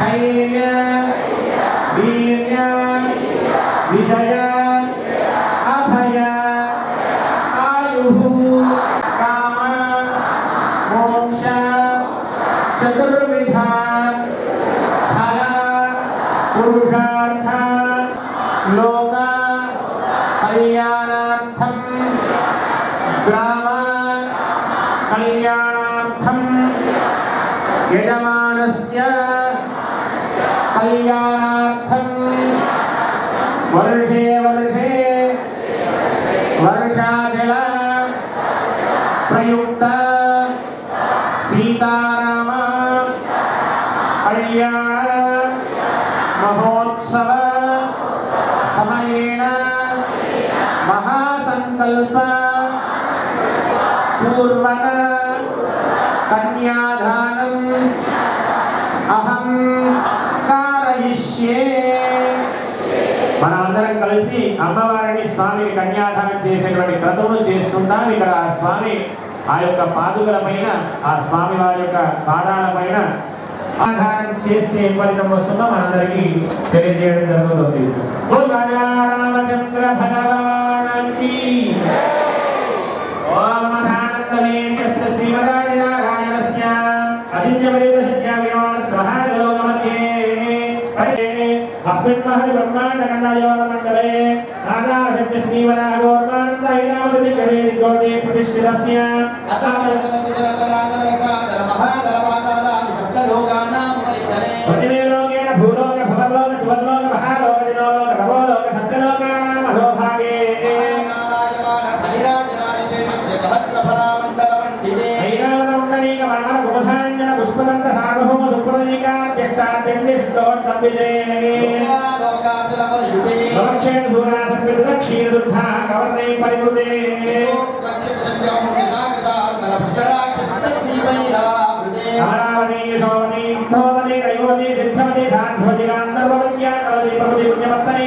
i Amen. కళ్యాణార్థం. వర్షే వర్షే. వర్షాచల. ప్రయుక్త. సీతారామ. కళ్యాణ. మహోత్సవ. సమయేన. మహాసంకల్ప. పూర్వక. కన్యాదానం. అహం. కారయిష్యే మనమందరం కలిసి అమ్మవారిని స్వామిని కన్యాదానం చేసేటువంటి క్రతువును చేస్తుంటాం. ఇక్కడ ఆ స్వామి ఆ యొక్క పాదుకల పైన ఆ స్వామి వారి యొక్క పాదాల పైన ఆధారం చేస్తే ఫలితం వస్తుందో మనందరికీ తెలియజేయడం జరుగుతుంది. ఓ రామచంద్ర భగవాన్. अस्मिन् महति ब्रह्माण्डकण्डायोरमण्डले नानाभिद्यश्रीवरागोर्मानन्दैरावृतिकवेदिकोटे प्रतिष्ठितस्य अतः प्रतिलोकेण भूलोक भवलोक सुवर्लोक महालोकदिनोलोक नवोलोक सत्यलोकानाम् अधोभागे सहस्रफलामण्डलमण्डिते ऐरावतमण्डलीकमरमणगुणधाञ्जनपुष्पदन्तसा కుమధాంజన పుష్పదంత సార్వభౌమ సుప్రదీకాధ్యష్టాభ్యండి సిద్ధోత్సంవిదే దూరా దక్షిణ కవర్ణే అమరావతి రైవతి సాధ్వతి గాంధర్వత్యా ప్రకృతి పుణ్యమత్తనే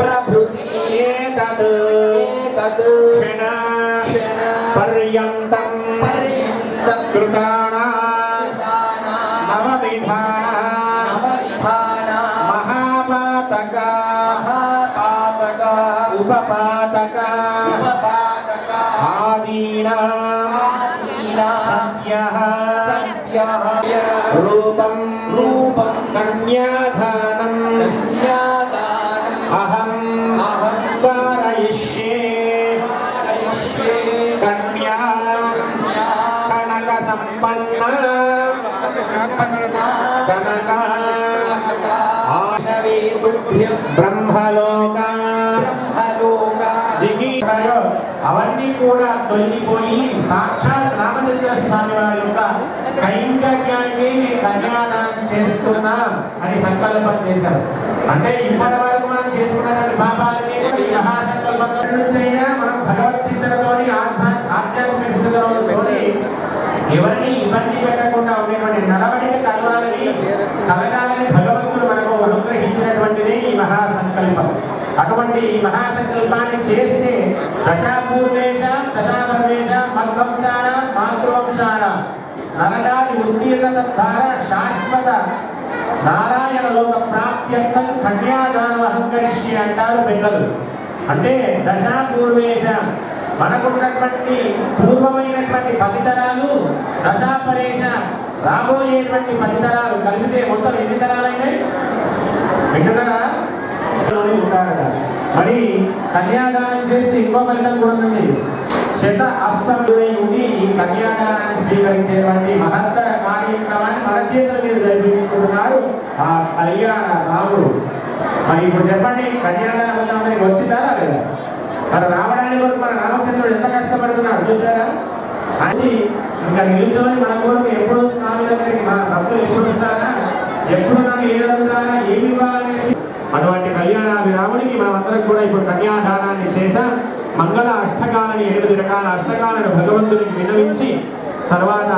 प्रभृति एतत् क्षण पर्यन्तं कृताना नवविधाना महापातक उपपातक आदीना सत्यः रूपं रूपं कन्याधानं బ్రహ్మలోక. అవన్నీ కూడా తొలగిపోయి సాక్షాత్ రామచంద్ర స్వామి వారి యొక్క కైంకర్యానికి నేను కన్యాదానం చేస్తున్నా అని సంకల్పం చేశారు. అంటే ఇప్పటి వరకు మనం చేసుకున్నటువంటి పాపాలన్నీ కూడా ఈ మహాసంకల్పం నుంచి అయినా మనం భగవత్ చింతనతోని ఆధ్యాత్మిక చింతనతోని ఎవరిని ఇబ్బంది పెట్టకుండా ఉండేటువంటి నడవడిక కలవాలని కలగాలని భగవంతుడు మనకు అనుగ్రహించినటువంటిదే ఈ మహాసంకల్పం. అటువంటి ఈ మహాసంకల్పాన్ని చేస్తే దశాపూర్వేష దశాపరమేష మద్వంశాన మాతృవంశాన. నరగాది ఉత్తీర్ణత ధార శాశ్వత నారాయణ లోక ప్రాప్త్యర్థం కన్యాదానం కరిష్య అంటారు పెద్దలు. అంటే దశాపూర్వేష మనకున్నటువంటి పూర్వమైనటువంటి పదితరాలు దశాపరేష రాబోయేటువంటి పదితరాలు కలిపితే మొత్తం ఎన్ని తరాలైనాయి వింటున్నారా ఉంటారట. మరి కన్యాదానం చేసి ఇంకో ఫలితం కూడా ఉంది. శత అష్టములై ఉండి ఈ కన్యాదానాన్ని స్వీకరించేటువంటి మహత్తర కార్యక్రమాన్ని మన చేతుల మీద జరిపించుకుంటున్నాడు ఆ కళ్యాణ రాముడు. మరి ఇప్పుడు చెప్పండి కన్యాదానం వల్ల వచ్చిందా లేదా మరి రావడానికి వరకు మన రామచంద్రుడు ఎంత కష్టపడుతున్నాడు చూసారా అది ఇంకా నిలుచొని మన కోరిక ఎప్పుడు స్వామి దగ్గరికి మన భక్తులు ఎప్పుడు వస్తారా? ఎప్పుడు నాకు ఏదవుతారా ఏమి ఇవ్వాలనేది అటువంటి కళ్యాణాది రాముడికి మనం అందరం కూడా ఇప్పుడు కన్యాదానాన్ని చేశాం మంగళ అష్టకాలని ఎనిమిది రకాల అష్టకాలను భగవంతుడికి వినవించి తర్వాత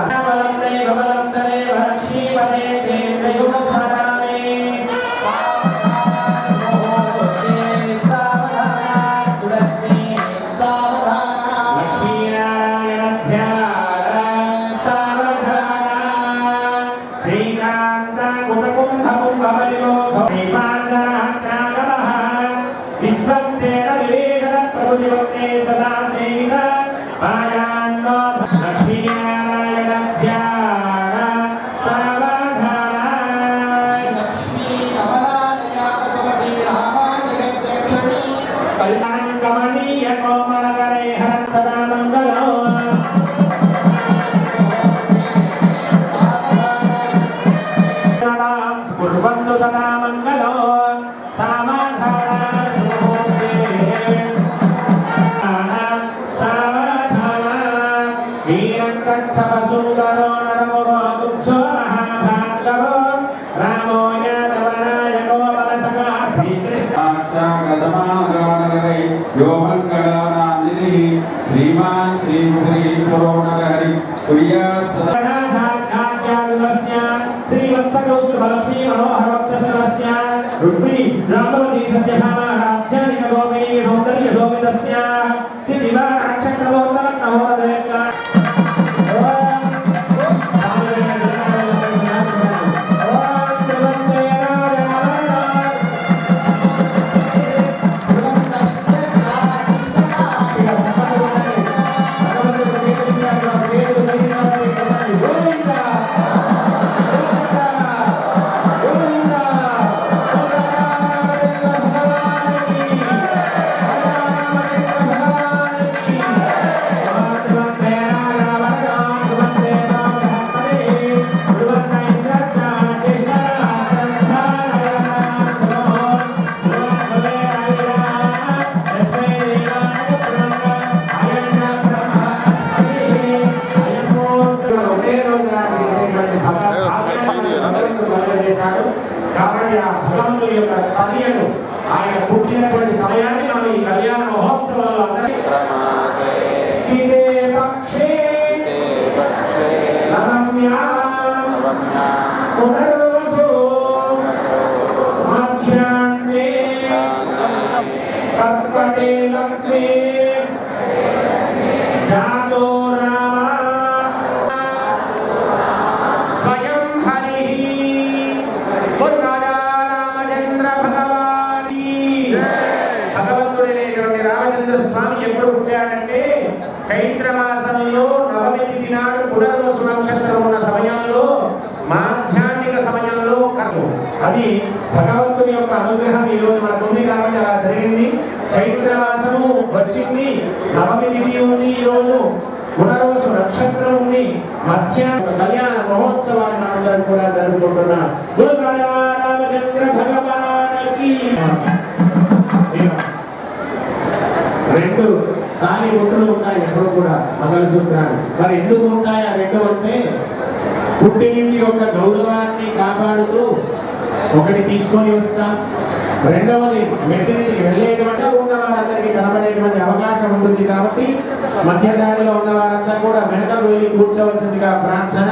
వీరం కత్సవసూదరో నరముగో దుఃఖో మహాభాగవో రామో యాదవనాయకో బలసగా శ్రీకృష్ణ గతమాగానగరై యోమంగళానానిధి శ్రీమాన్ శ్రీముఖరీశ్వరో నగరి కుర్యాత్ సదా శ్రీవత్సకౌస్తుభలక్ష్మీ మనోహరవక్షస్థలస్య రుక్మిణి రామవతి సత్యభామా రాజ్యానిక గోపిణీ సౌందర్య అనుగ్రహం ఈ రోజు మనకు ఉంది కాబట్టి అలా జరిగింది. చైత్ర మాసము వచ్చింది. నవమి తిథి ఉంది ఈ రోజు. పునర్వసు నక్షత్రం ఉంది. మధ్యాహ్న కళ్యాణ మహోత్సవాన్ని మనందరం కూడా జరుపుకుంటున్నాం. రామచంద్ర భగవానికి రెండు తాళి బొట్టులు ఉంటాయి ఎప్పుడు కూడా మంగళసూత్రాలు. మరి ఎందుకు ఉంటాయి? ఆ రెండు అంటే పుట్టినింటి యొక్క గౌరవాన్ని కాపాడుతూ ఒకటి తీసుకొని వస్తా. రెండవది మెట్టినింటికి వెళ్ళేటువంటి ఉన్న వారందరికీ కనబడేటువంటి అవకాశం ఉంటుంది కాబట్టి మధ్యదారిలో ఉన్న వారంతా కూడా వెనకకు వెళ్ళి కూర్చోవలసిందిగా ప్రార్థన.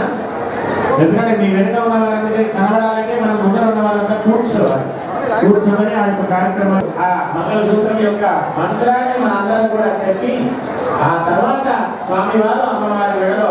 ఎందుకంటే మీ వెనుక ఉన్న వారందరికీ కనబడాలంటే మనం ముందర ఉన్న వారంతా కూర్చోవాలి. కూర్చోమని ఆ యొక్క కార్యక్రమం ఆ మంగళసూత్రం యొక్క మంత్రాన్ని మన మనందరం కూడా చెప్పి ఆ తర్వాత స్వామివారు అమ్మవారి వెడలో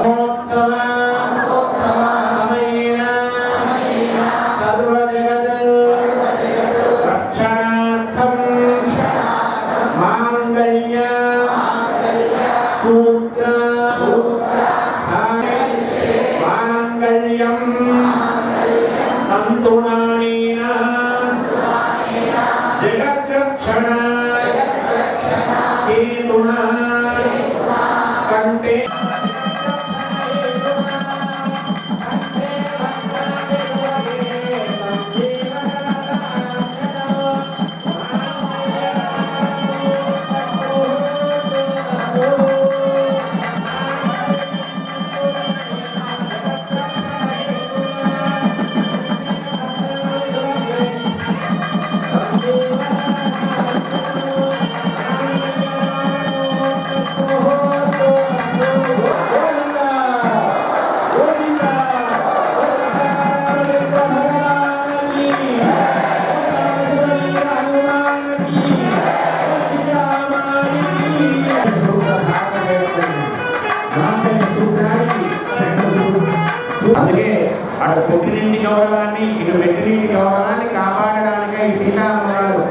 అటు పుట్టినింటి గౌరవాన్ని ఇటు మెట్టినింటి గౌరవాన్ని కాపాడడానికై సీతారామరాజు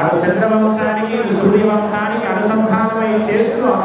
అటు చంద్రవంశానికి సూర్యవంశానికి అనుసంధానమై చేస్తూ అమ్మ